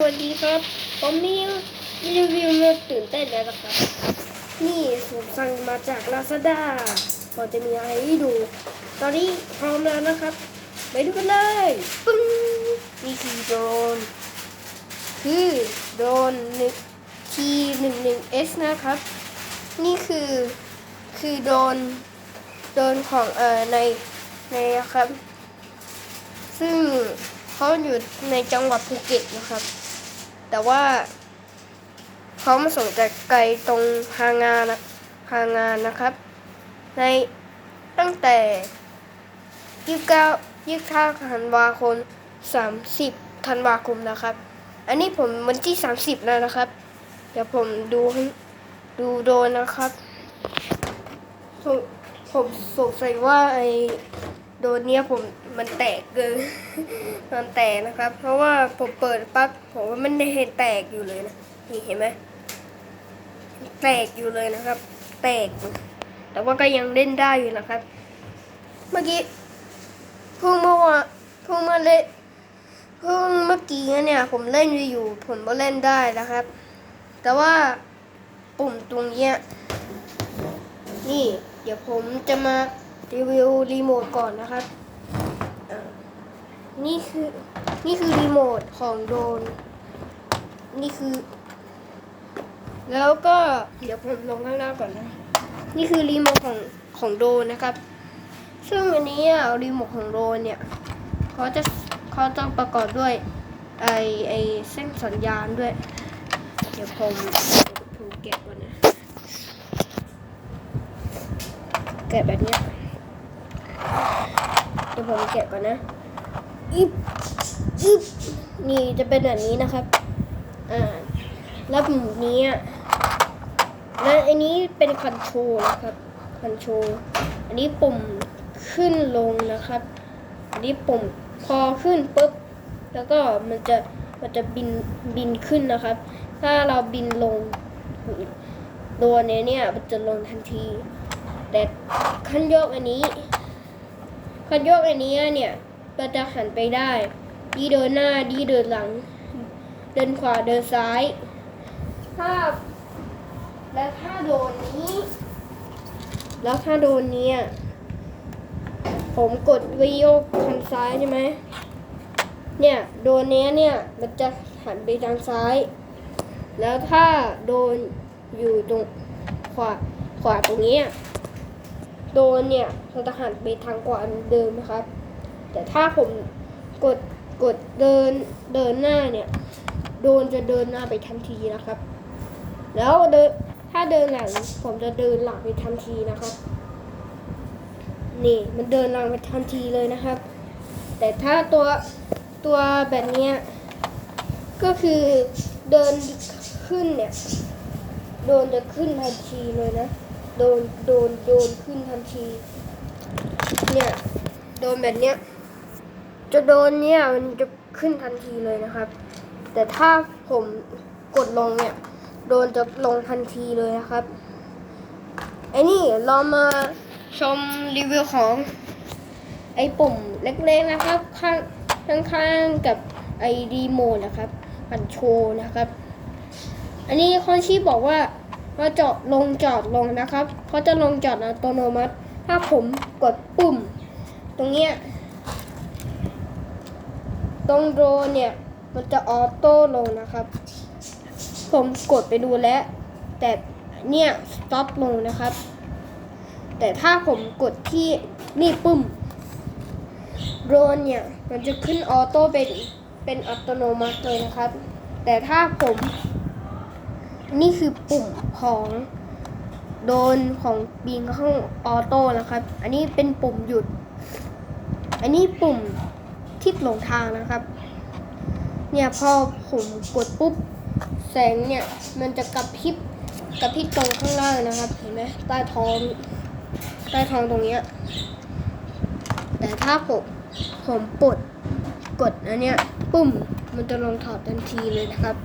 สวัสดีครับ ผมมีรีวิวมาตื่นเต้นแล้วนะครับ นี่ผมสั่งมาจาก Lazada พอจะมีอะไรให้ดู ตอนนี้พร้อมแล้วนะครับ ไปดูกันเลยปึ้งนี่คือโดรนคือโดรนหนึ่ง T หนึ่งหนึ่ง S นะครับ นี่คือคือโดรนโดรนของเอ่อในในนะครับ ซึ่งเขาอยู่ในจังหวัดภูเก็ตนะครับ แต่ว่าเขามาส่งจากไกลตรงพางานนะพางานนะครับ ในตั้งแต่ยี่สิบเก้ายี่สิบเก้าธันวาคมสามสิบธันวาคมนะครับ อันนี้ผมวันที่สามสิบแล้วนะครับ เดี๋ยวผมดูดูโดนนะครับ ผมสงสัยว่าไอ โดนเนี้ยผมมันแตกเกินมันแตกนะครับ เพราะว่าผมเปิดปั๊บผมว่ามันเห็นแตกอยู่เลยนะนี่เห็นไหมแตกอยู่เลยนะครับ แตก แต่ว่าก็ยังเล่นได้อยู่นะครับ เมื่อกี้เพิ่งเมื่อวานเพิ่งมาเล่นเพิ่งเมื่อกี้เนี่ยผมเล่นอยู่ผมก็เล่นได้นะครับ แต่ว่าปุ่มตรงเนี้ยนี่ เดี๋ยวผมจะมา รีวิวรีโมทก่อนนะครับอ่านี่คือนี่คือรีโมทของโดน นี่คือ แล้วก็เดี๋ยวผมลงข้างล่างก่อนนะ นี่คือรีโมทของของโดนนะครับ ซึ่งอันนี้อะรีโมทของโดนเนี่ยเขาจะเขาต้องประกอบด้วยไอไอเส้นสัญญาณด้วย เดี๋ยวผมถูกแกะก่อนนะแกะแบบนี้ ดี๋ยวผมแกะก่อนนะอิบอิบนี่จะเป็นแบบนี้นะครับ อ่า แล้วปุ่มนี้อะและอันนี้เป็นคอนโทรลนะครับ คอนโทรล อันนี้ปุ่มขึ้นลงนะครับ อันนี้ปุ่มพอขึ้นปุ๊บ แล้วก็มันจะมันจะบินบินขึ้นนะครับ ถ้าเราบินลงตัวเนี้ยเนี่ยมันจะลงทันที แต่คันโยกอันนี้ คันโยกอันนี้เนี่ยก็จะหันไปได้ ดีเดินหน้า ดีเดินหลัง เดินขวาเดินซ้าย ถ้า และถ้าโดนนี้ แล้วถ้าโดนเนี้ยผมกดวิโยกทางซ้ายใช่ไหม เนี่ยโดนเนี้ยเนี่ยมันจะหันไปทางซ้าย แล้วถ้าโดนอยู่ตรงขวาขวาตรงเนี้ย โดนเนี่ยเราจะหันไปทางขวาเหมือนเดิมนะครับ แต่ถ้าผมกดกดเดินเดินหน้าเนี่ย โดนจะเดินหน้าไปทันทีนะครับ แล้วเดินถ้าเดินหลังผมจะเดินหลังไปทันทีนะครับ นี่มันเดินหลังไปทันทีเลยนะครับ แต่ถ้าตัวตัวแบบเนี้ยก็คือเดินขึ้นเนี่ย โดนจะขึ้นทันทีเลยนะ โดนโดนโดนขึ้นทันที เนี่ยโดนแบบเนี้ยจะโดนเนี่ยมันจะขึ้นทันทีเลยนะครับ แต่ถ้าผมกดลงเนี่ย โดนจะลงทันทีเลยนะครับไอ้นี่เรามาชมรีวิวของ ไอ้ปุ่มเล็กๆนะครับ ข้างข้างๆกับไอ้รีโมทนะครับอันโชว์นะครับ อันนี้คนชี้บอกว่า มาจอดลงจอดลงนะครับเขาจะลงจอดอัตโนมัติ ถ้าผมกดปุ่ม ตรงเนี้ยตรงโดรนเนี่ยมันจะออโต้ลงนะครับ ผมกดไปดูแล้ว แต่เนี่ยสต็อปลงนะครับ แต่ถ้าผมกดที่นี่ปุ่มโดรนเนี่ยมันจะขึ้นออโต้เป็นเป็นอัตโนมัติเลยนะครับ แต่ถ้าผม นี่คือปุ่มของโดนของบิงข้างออโต้นะครับ อันนี้เป็นปุ่มหยุด อันนี้ปุ่มทิศหลงทางนะครับ เนี่ยพอผมกดปุ๊บ แสงเนี่ยมันจะกระพริบกระพริบตรงข้างล่างนะครับ เห็นไหมใต้ท้องใต้ท้องตรงเนี้ย แต่ถ้าผมผมปลดกดอันเนี้ยปุ่มมันจะลงถอดทันทีเลยนะครับ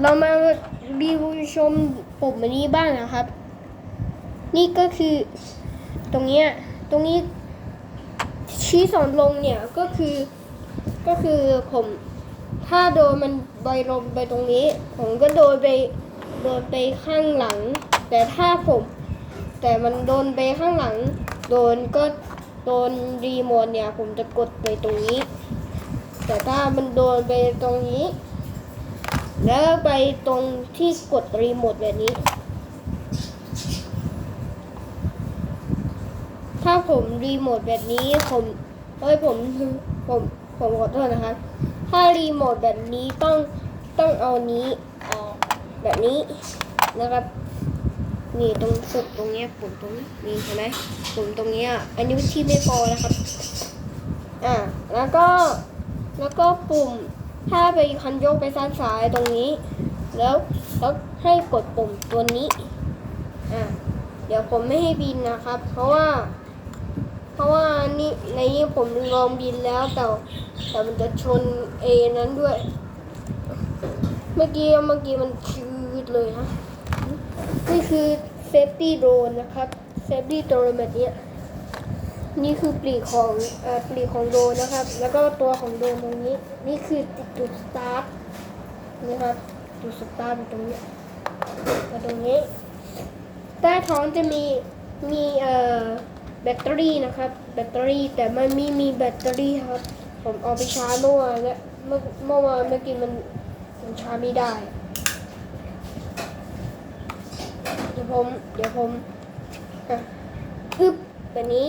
เรามา รีวิวชมปุ่มอันนี้บ้างนะครับ นี่ก็คือตรงเนี้ยตรงนี้ชี้สอนลงเนี่ยก็คือก็คือผมถ้าโดนมันใบลมไปตรงนี้ ผมก็โดนไปโดนไปข้างหลัง แต่ถ้าผม แต่มันโดนไปข้างหลัง โดนก็โดนรีโมทเนี่ย ผมจะกดไปตรงนี้ แต่ถ้ามันโดนไปตรงนี้ แล้วไปตรงที่กดรีโมทแบบนี้ ถ้าผมรีโมทแบบนี้ผมเอ้ยผมผมผมขอโทษนะครับ ถ้ารีโมทแบบนี้ต้องต้องเอานี้ออกแบบนี้นะครับ นี่ตรงสุดตรงเนี้ยปุ่มตรงนี้นี่เห็นไหมปุ่มตรงเนี้ยอันนี้ที่ไม่พอนะครับ อ่าแล้วก็แล้วก็ปุ่ม ถ้าไปคันโยกไปซ้ายซ้ายตรงนี้ แล้วแล้วให้กดปุ่มตัวนี้อ่าเดี๋ยวผมไม่ให้บินนะครับ เพราะว่า เพราะว่านี่ในนี้ผมลองบินแล้วแต่แต่มันจะชนเอนั้นด้วย เมื่อกี้เมื่อกี้มันชืดเลยนะนี่คือเซฟตี้โดรนนะครับเซฟตี้โดรนแบบเนี้ย นี่คือปลีกของอ่อปีกของโดนะครับ แล้วก็ตัวของโดตรงนี้ นี่คือจุดสตาร์ทนะครับจุดสตาร์ทตรงนี้ตรงนี้ ใต้ท้องจะมีมีเอ่อแบตเตอรี่นะครับ แบตเตอรี่แต่มันไม่มีแบตเตอรี่ครับ ผมเอาไปชาร์จเมื่อวานและเมื่อเมื่อวานเมื่อกี้มันมันชาร์จไม่ได้ เดี๋ยวผมเดี๋ยวผมอะอึบแบบนี้